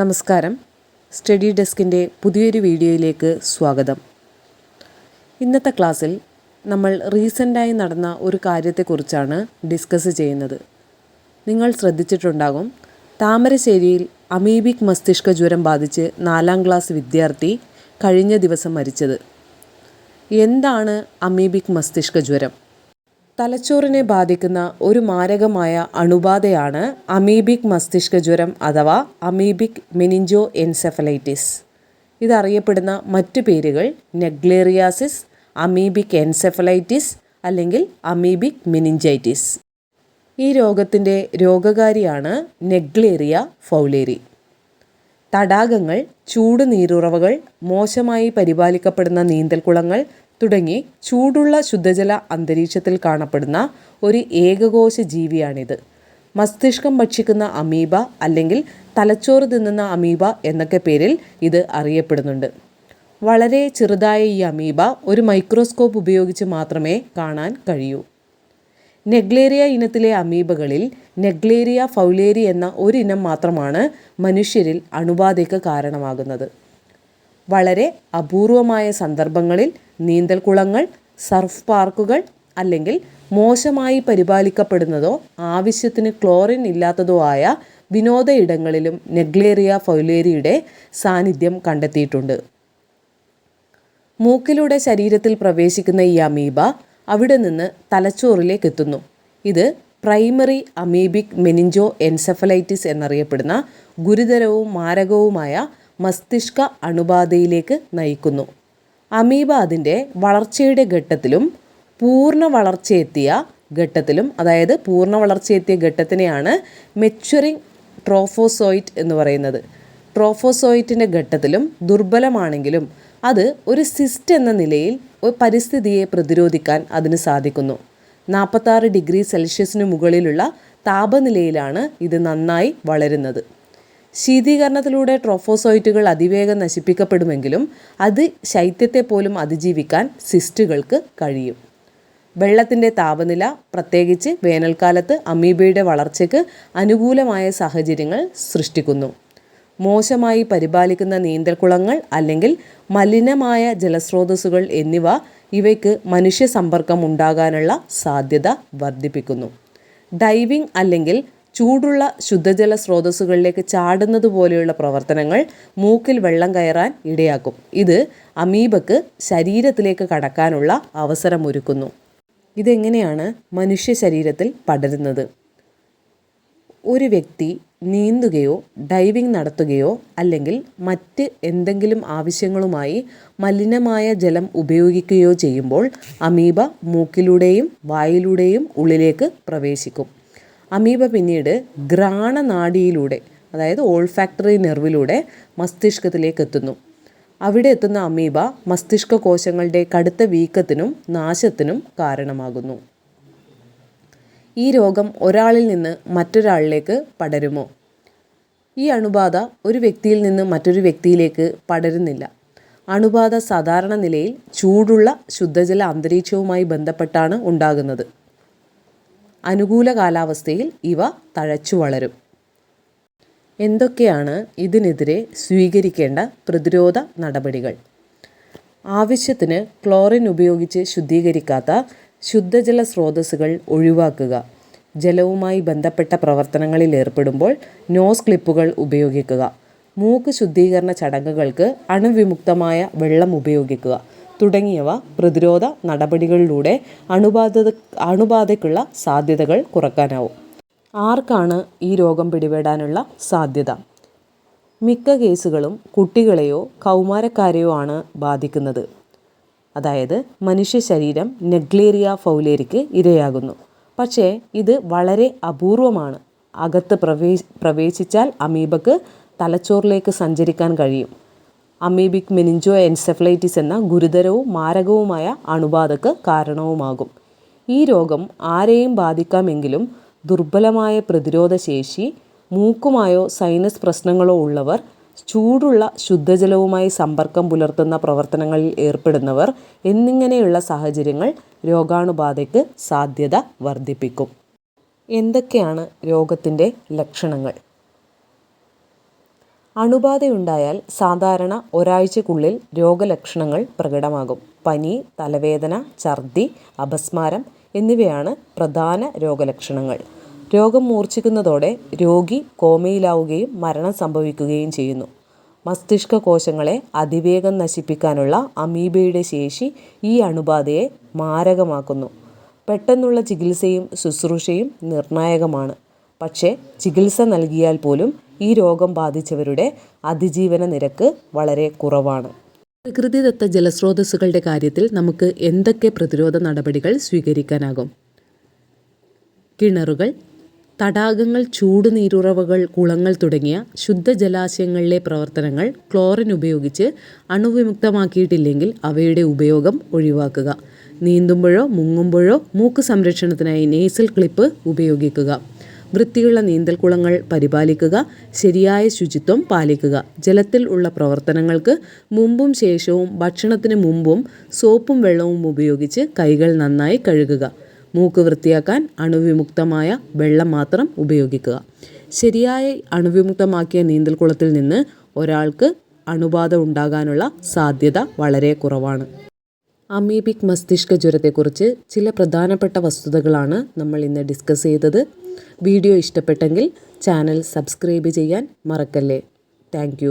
നമസ്കാരം. സ്റ്റഡി ഡെസ്കിന്റെ പുതിയൊരു വീഡിയോയിലേക്ക് സ്വാഗതം. ഇന്നത്തെ ക്ലാസ്സിൽ നമ്മൾ റീസെന്റായി നടന്ന ഒരു കാര്യത്തെക്കുറിച്ചാണ് ഡിസ്കസ് ചെയ്യുന്നത്. നിങ്ങൾ ശ്രദ്ധിച്ചിട്ടുണ്ടാകും താമരശ്ശേരിയിൽ അമീബിക് മസ്തിഷ്ക ജ്വരം ബാധിച്ച് നാലാം ക്ലാസ് വിദ്യാർത്ഥി കഴിഞ്ഞ ദിവസം മരിച്ചത്. എന്താണ് അമീബിക് മസ്തിഷ്ക ജ്വരം? തലച്ചോറിനെ ബാധിക്കുന്ന ഒരു മാരകമായ അണുബാധയാണ് അമീബിക് മസ്തിഷ്ക ജ്വരം അഥവാ അമീബിക് മെനിഞ്ചോ എൻസെഫലൈറ്റിസ് ഇതറിയപ്പെടുന്ന മറ്റു പേരുകൾ നെഗ്ലേറിയാസിസ് അമീബിക് എൻസെഫലൈറ്റിസ് അല്ലെങ്കിൽ അമീബിക് മെനിഞ്ചൈറ്റിസ്. ഈ രോഗത്തിന്റെ രോഗകാരിയാണ് നെഗ്ലേറിയ ഫൗലേരി. തടാകങ്ങൾ ചൂട് നീരുറവകൾ മോശമായി പരിപാലിക്കപ്പെടുന്ന നീന്തൽക്കുളങ്ങൾ തുടങ്ങി ചൂടുള്ള ശുദ്ധജല അന്തരീക്ഷത്തിൽ കാണപ്പെടുന്ന ഒരു ഏകകോശ ജീവിയാണിത്. മസ്തിഷ്കം ഭക്ഷിക്കുന്ന അമീബ അല്ലെങ്കിൽ തലച്ചോറ് തിന്നുന്ന അമീബ എന്നൊക്കെ പേരിൽ ഇത് അറിയപ്പെടുന്നുണ്ട്. വളരെ ചെറുതായ ഈ അമീബ ഒരു മൈക്രോസ്കോപ്പ് ഉപയോഗിച്ച് മാത്രമേ കാണാൻ കഴിയൂ. നെഗ്ലേറിയ ഇനത്തിലെ അമീബകളിൽ നെഗ്ലേറിയ ഫൗലേരി എന്ന ഒരിനം മാത്രമാണ് മനുഷ്യരിൽ അണുബാധയ്ക്ക് കാരണമാകുന്നത്. വളരെ അപൂർവമായ സന്ദർഭങ്ങളിൽ നീന്തൽക്കുളങ്ങൾ സർഫ് പാർക്കുകൾ അല്ലെങ്കിൽ മോശമായി പരിപാലിക്കപ്പെടുന്നതോ ആവശ്യത്തിന് ക്ലോറിൻ ഇല്ലാത്തതോ ആയ വിനോദ ഇടങ്ങളിലും നെഗ്ലേറിയ ഫൗലേരിയുടെ സാന്നിധ്യം കണ്ടെത്തിയിട്ടുണ്ട്. മൂക്കിലൂടെ ശരീരത്തിൽ പ്രവേശിക്കുന്ന ഈ അമീബ അവിടെ നിന്ന് തലച്ചോറിലേക്ക് എത്തുന്നു. ഇത് പ്രൈമറി അമീബിക് മെനിഞ്ചോ എൻസെഫലൈറ്റിസ് എന്നറിയപ്പെടുന്ന ഗുരുതരവും മാരകവുമായ മസ്തിഷ്ക അണുബാധയിലേക്ക് നയിക്കുന്നു. അമീബ അതിന്റെ വളർച്ചയുടെ ഘട്ടത്തിലും പൂർണ വളർച്ചയെത്തിയ ഘട്ടത്തിലും അതായത് പൂർണ വളർച്ചയെത്തിയ ഘട്ടത്തിനെയാണ് മെച്വറിങ് ട്രോഫോസോയിറ്റ് എന്ന് പറയുന്നത്. ട്രോഫോസോയിറ്റിന്റെ ഘട്ടത്തിലും ദുർബലമാണെങ്കിലും അത് ഒരു സിസ്റ്റ് എന്ന നിലയിൽ ഒരു പരിസ്ഥിതിയെ പ്രതിരോധിക്കാൻ അതിന് സാധിക്കുന്നു. നാൽപ്പത്താറ് ഡിഗ്രി സെൽഷ്യസിന് മുകളിലുള്ള താപനിലയിലാണ് ഇത് നന്നായി വളരുന്നത്. ശീതീകരണത്തിലൂടെ ട്രോഫോസോയിറ്റുകൾ അതിവേഗം നശിപ്പിക്കപ്പെടുമെങ്കിലും അത് ശൈത്യത്തെ പോലും അതിജീവിക്കാൻ സിസ്റ്റുകൾക്ക് കഴിയും. വെള്ളത്തിന്റെ താപനില പ്രത്യേകിച്ച് വേനൽക്കാലത്ത് അമീബയുടെ വളർച്ചയ്ക്ക് അനുകൂലമായ സാഹചര്യങ്ങൾ സൃഷ്ടിക്കുന്നു. മോശമായി പരിപാലിക്കുന്ന നീന്തൽക്കുളങ്ങൾ അല്ലെങ്കിൽ മലിനമായ ജലസ്രോതസ്സുകൾ എന്നിവ ഇവയ്ക്ക് മനുഷ്യ സമ്പർക്കം ഉണ്ടാകാനുള്ള സാധ്യത വർദ്ധിപ്പിക്കുന്നു. ഡൈവിംഗ് അല്ലെങ്കിൽ ചൂടുള്ള ശുദ്ധജല സ്രോതസ്സുകളിലേക്ക് ചാടുന്നത് പോലെയുള്ള പ്രവർത്തനങ്ങൾ മൂക്കിൽ വെള്ളം കയറാൻ ഇടയാക്കും. ഇത് അമീബക്ക് ശരീരത്തിലേക്ക് കടക്കാനുള്ള അവസരമൊരുക്കുന്നു. ഇതെങ്ങനെയാണ് മനുഷ്യ ശരീരത്തിൽ പടരുന്നത്? ഒരു വ്യക്തി നീന്തുകയോ ഡൈവിംഗ് നടത്തുകയോ അല്ലെങ്കിൽ മറ്റ് എന്തെങ്കിലും ആവശ്യങ്ങളുമായി മലിനമായ ജലം ഉപയോഗിക്കുകയോ ചെയ്യുമ്പോൾ അമീബ മൂക്കിലൂടെയും വായിലൂടെയും ഉള്ളിലേക്ക് പ്രവേശിക്കും. അമീബ പിന്നീട് ഘ്രാണനാഡിയിലൂടെ അതായത് ഓൾ ഫാക്ടറി നെർവിലൂടെ മസ്തിഷ്കത്തിലേക്ക് എത്തുന്നു. അവിടെ എത്തുന്ന അമീബ മസ്തിഷ്ക കോശങ്ങളുടെ കടുത്ത വീക്കത്തിനും നാശത്തിനും കാരണമാകുന്നു. ഈ രോഗം ഒരാളിൽ നിന്ന് മറ്റൊരാളിലേക്ക് പടരുമോ? ഈ അണുബാധ ഒരു വ്യക്തിയിൽ നിന്ന് മറ്റൊരു വ്യക്തിയിലേക്ക് പടരുന്നില്ല. അണുബാധ സാധാരണ നിലയിൽ ചൂടുള്ള ശുദ്ധജല അന്തരീക്ഷവുമായി ബന്ധപ്പെട്ടാണ് ഉണ്ടാകുന്നത്. അനുകൂല കാലാവസ്ഥയിൽ ഇവ തഴച്ചു വളരും. എന്തൊക്കെയാണ് ഇതിനെതിരെ സ്വീകരിക്കേണ്ട പ്രതിരോധ നടപടികൾ? ആവശ്യത്തിന് ക്ലോറിൻ ഉപയോഗിച്ച് ശുദ്ധീകരിക്കാത്ത ശുദ്ധജല സ്രോതസ്സുകൾ ഒഴിവാക്കുക. ജലവുമായി ബന്ധപ്പെട്ട പ്രവർത്തനങ്ങളിൽ ഏർപ്പെടുമ്പോൾ നോസ് ക്ലിപ്പുകൾ ഉപയോഗിക്കുക. മൂക്ക് ശുദ്ധീകരണ ചടങ്ങുകൾക്ക് അണുവിമുക്തമായ വെള്ളം ഉപയോഗിക്കുക. തുടങ്ങിയവ പ്രതിരോധ നടപടികളിലൂടെ അണുബാധ അണുബാധയ്ക്കുള്ള സാധ്യതകൾ കുറക്കാനാവും. ആർക്കാണ് ഈ രോഗം പിടിപെടാനുള്ള സാധ്യത? മിക്ക കേസുകളും കുട്ടികളെയോ കൗമാരക്കാരെയോ ആണ് ബാധിക്കുന്നത്. അതായത് മനുഷ്യ ശരീരം നെഗ്ലേറിയ ഫൗലേരിക്ക് ഇരയാകുന്നു. പക്ഷേ ഇത് വളരെ അപൂർവമാണ്. അകത്ത് പ്രവേ പ്രവേശിച്ചാൽ അമീബക്ക് തലച്ചോറിലേക്ക് സഞ്ചരിക്കാൻ കഴിയും. അമീബിക് മെനിഞ്ചോ എൻസെഫലൈറ്റിസ് എന്ന ഗുരുതരവും മാരകവുമായ അണുബാധക്ക് കാരണവുമാകും. ഈ രോഗം ആരെയും ബാധിക്കാമെങ്കിലും ദുർബലമായ പ്രതിരോധ ശേഷി മൂക്കുമായോ സൈനസ് പ്രശ്നങ്ങളോ ഉള്ളവർ ചൂടുള്ള ശുദ്ധജലവുമായി സമ്പർക്കം പുലർത്തുന്ന പ്രവർത്തനങ്ങളിൽ ഏർപ്പെടുന്നവർ എന്നിങ്ങനെയുള്ള സാഹചര്യങ്ങൾ രോഗാണുബാധയ്ക്ക് സാധ്യത വർദ്ധിപ്പിക്കും. എന്തൊക്കെയാണ് രോഗത്തിന്റെ ലക്ഷണങ്ങൾ? അണുബാധയുണ്ടായാൽ സാധാരണ ഒരാഴ്ചക്കുള്ളിൽ രോഗലക്ഷണങ്ങൾ പ്രകടമാകും. പനി തലവേദന ഛർദി അപസ്മാരം എന്നിവയാണ് പ്രധാന രോഗലക്ഷണങ്ങൾ. രോഗം മൂർച്ഛിക്കുന്നതോടെ രോഗി കോമയിലാവുകയും മരണം സംഭവിക്കുകയും ചെയ്യുന്നു. മസ്തിഷ്ക കോശങ്ങളെ അതിവേഗം നശിപ്പിക്കാനുള്ള അമീബയുടെ ശേഷി ഈ അണുബാധയെ മാരകമാക്കുന്നു. പെട്ടെന്നുള്ള ചികിത്സയും ശുശ്രൂഷയും നിർണായകമാണ്. പക്ഷേ ചികിത്സ നൽകിയാൽ പോലും ഈ രോഗം ബാധിച്ചവരുടെ അതിജീവന നിരക്ക് വളരെ കുറവാണ്. പ്രകൃതിദത്ത ജലസ്രോതസ്സുകളുടെ കാര്യത്തിൽ നമുക്ക് എന്തൊക്കെ പ്രതിരോധ നടപടികൾ സ്വീകരിക്കാനാകും? കിണറുകൾ തടാകങ്ങൾ ചൂടുനീരുറവകൾ കുളങ്ങൾ തുടങ്ങിയ ശുദ്ധജലാശയങ്ങളിലെ പ്രവർത്തനങ്ങൾ ക്ലോറിൻ ഉപയോഗിച്ച് അണുവിമുക്തമാക്കിയിട്ടില്ലെങ്കിൽ അവയുടെ ഉപയോഗം ഒഴിവാക്കുക. നീന്തുമ്പോഴോ മുങ്ങുമ്പോഴോ മൂക്ക് സംരക്ഷണത്തിനായി നേസൽ ക്ലിപ്പ് ഉപയോഗിക്കുക. വൃത്തിയുള്ള നീന്തൽക്കുളങ്ങൾ പരിപാലിക്കുക ശരിയായ ശുചിത്വം പാലിക്കുക. ജലത്തിൽ ഉള്ള പ്രവർത്തനങ്ങൾക്ക് മുമ്പും ശേഷവും ഭക്ഷണത്തിന് മുമ്പും സോപ്പും വെള്ളവും ഉപയോഗിച്ച് കൈകൾ നന്നായി കഴുകുക. മൂക്ക് വൃത്തിയാക്കാൻ അണുവിമുക്തമായ വെള്ളം മാത്രം ഉപയോഗിക്കുക. ശരിയായി അണുവിമുക്തമാക്കിയ നീന്തൽക്കുളത്തിൽ നിന്ന് ഒരാൾക്ക് അണുബാധ ഉണ്ടാകാനുള്ള സാധ്യത വളരെ കുറവാണ്. അമീബിക് മസ്തിഷ്ക ജ്വരത്തെക്കുറിച്ച് ചില പ്രധാനപ്പെട്ട വസ്തുതകളാണ് നമ്മൾ ഇന്ന് ഡിസ്കസ് ചെയ്തത്. വീഡിയോ ഇഷ്ടപ്പെട്ടെങ്കിൽ ചാനൽ സബ്സ്ക്രൈബ് ചെയ്യാൻ മറക്കല്ലേ. താങ്ക്